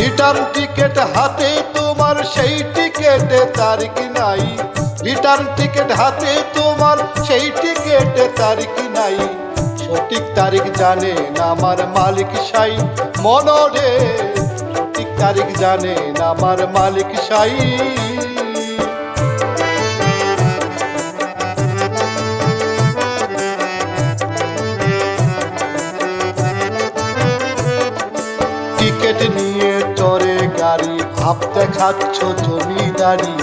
Return ticket হাতে তোমার, সেই টিকেটে তারিখ নাই? রিটার্ন টিকিট হাতে তোমার, সেই টিকেটে তারিখ নাই? সঠিক তারিখ জানে না আমার মালিক সাই। মনরে সঠিক তারিখ জানে না আমার মালিক সাই। ভাব দেখাচ্ছ জমিদারি?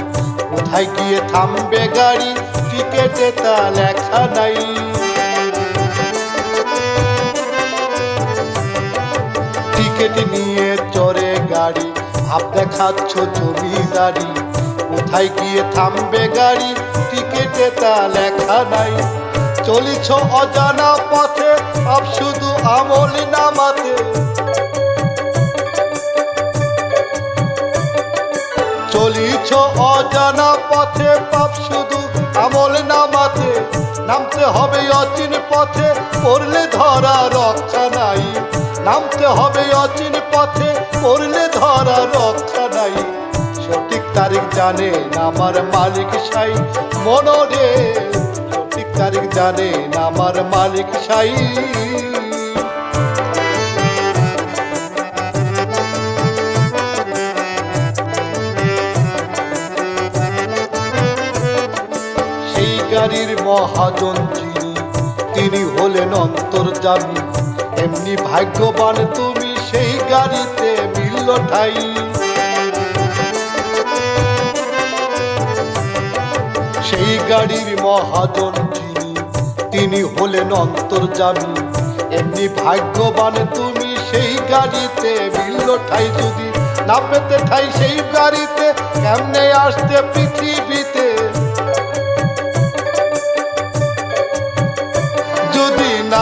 কোথায় গিয়ে থামবে গাড়ি? টিকেটে তা লেখা নাই। টিকেট নিয়ে চড়ে গাড়ি ভাব দেখাচ্ছ জমিদারি? কোথায় গিয়ে থামবে গাড়ি? টিকেটে তা লেখা নাই। চলিছ অজানা পথে আপ শুধু আমল নামাতে। চলিছ অজানা পথে পাপ শুধু আমল নামাতে। নামতে হবে অচিন পথে, পড়লে ধরা রক্ষা নাই। নামতে হবে অচিন পথে, পড়লে ধরা রক্ষা নাই। সঠিক তারিখ জানে আমার মালিক সাই। মনরে সঠিক তারিখ জানে আমার মালিক সাই। গাড়ির মহাজন যিনি, তিনি হলেন অন্তর্জামী এমনি ভাগ্যবান তুমি সেই গাড়িতে মিলল ঠাই। সেই গাড়ির মহাজন যিনি, তিনি হলেন অন্তর্জামী এমনি ভাগ্যবান তুমি সেই গাড়িতে মিলল ঠাই। যদি না পেতে ঠাই সেই গাড়িতে, কেমনে আসতে পৃথিবীতে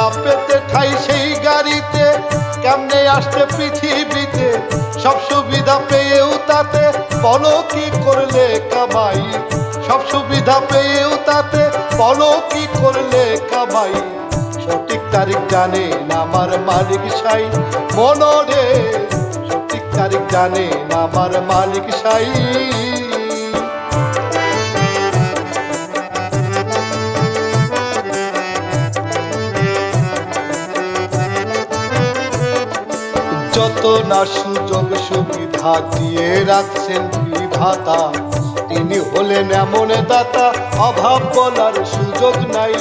পেতে ঠাই সেই গাড়িতে। কেমনে আসতে পৃথিবীতে? সব সুবিধা পেয়েও তাতে। বলো কি করলে কামাই? সব সুবিধা পেয়েও তাতে। বলো কি করলে কামাই? সঠিক তারিখ জানে না আমার মালিক সাই। মনরে সঠিক তারিখ জানে না আমার মালিক সাই। যত না সুযোগ সুবিধা দিয়ে রাখছেন বিধাতা, তিনি হলেন এমন দাতা, অভাব বলার সুযোগ নাই।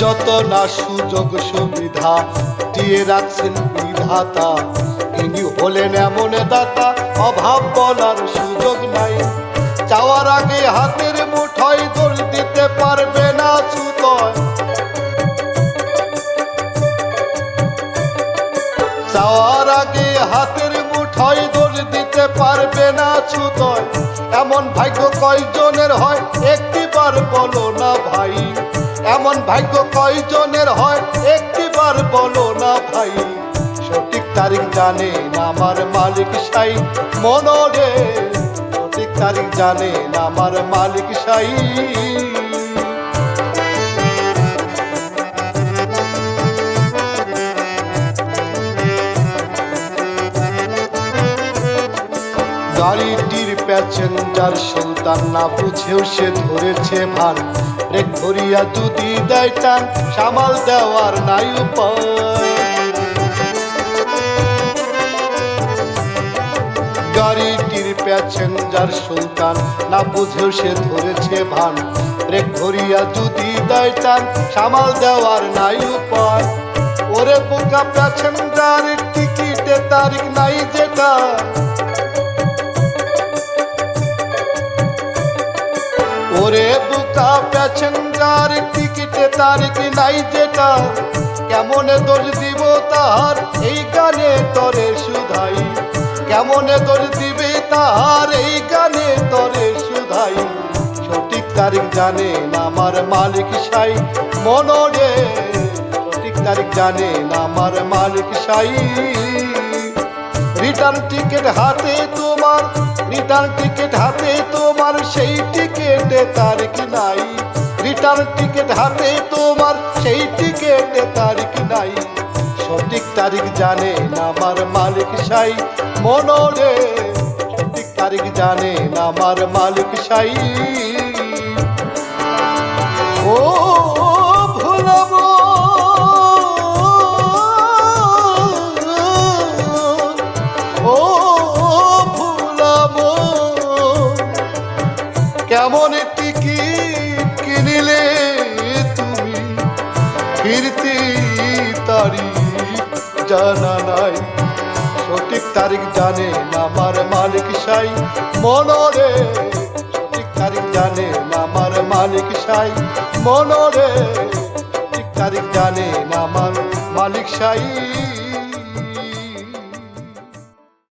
যত না সুযোগ সুবিধা দিয়ে রাখছেন বিধাতা, তিনি হলেন এমন দাতা, অভাব বলার সুযোগ আগে হাতের মুঠোয় দোল দিতে পারবে না ছুতয় এমন ভাগ্য কয়জনের হয়? একটিবার বলো না ভাই। এমন ভাগ্য কয়জনের হয়? একটিবার বলো না ভাই। সঠিক তারিখ জানে আমার মালিক সাই। মনরে সঠিক তারিখ জানে আমার মালিক সাই। গাড়িটির প্যাসেঞ্জার সুলতান না বুঝেও সে ধরেছে ভান ব্রেক ধরিয়া যদি দেয় টান, সামাল দেওয়ার নাই উপায়। গাড়িটির প্যাসেঞ্জার সুলতান না বুঝেও সে ধরেছে ভান ব্রেক ধরিয়া যদি দেয় টান, সামাল দেওয়ার নাই উপায়। ওরে বোকা প্যাসেঞ্জার টিকিটে তারিখ নাই যেটা। বুকা প্যাসেঞ্জার টিকিটে তারিখ নাই যেটা? কেমনে দোষ দিব তাহার? এই গানে তরে সুধাই। কেমনে দোষ দিবে তাহার? এই গানে তরে সুধাই। সঠিক তারিখ জানে না আমার মালিক সাই। মনরে সঠিক তারিখ জানে না আমার মালিক সাই। রিটার্ন টিকিট হাতে তোমার রিটার্ন টিকিট হাতে তোমার সেই টিকিটে তারিখ নাই? রিটার্ন টিকিট হাতে তোমার সেই টিকিটে তারিখ নাই? সঠিক তারিখ জানে না আমার মালিক সাই। মনরে সঠিক তারিখ জানে না আমার মালিক সাই। ও ভুলাবো কেমন টিকিট কিনিলে তুমি ফিরতি তারিখ জানা নাই। সঠিক তারিখ জানে না আমার মালিক সাই। মনরে সঠিক তারিখ জানে না আমার মালিক সাই। মনরে সঠিক তারিখ জানে না আমার মালিক সাই।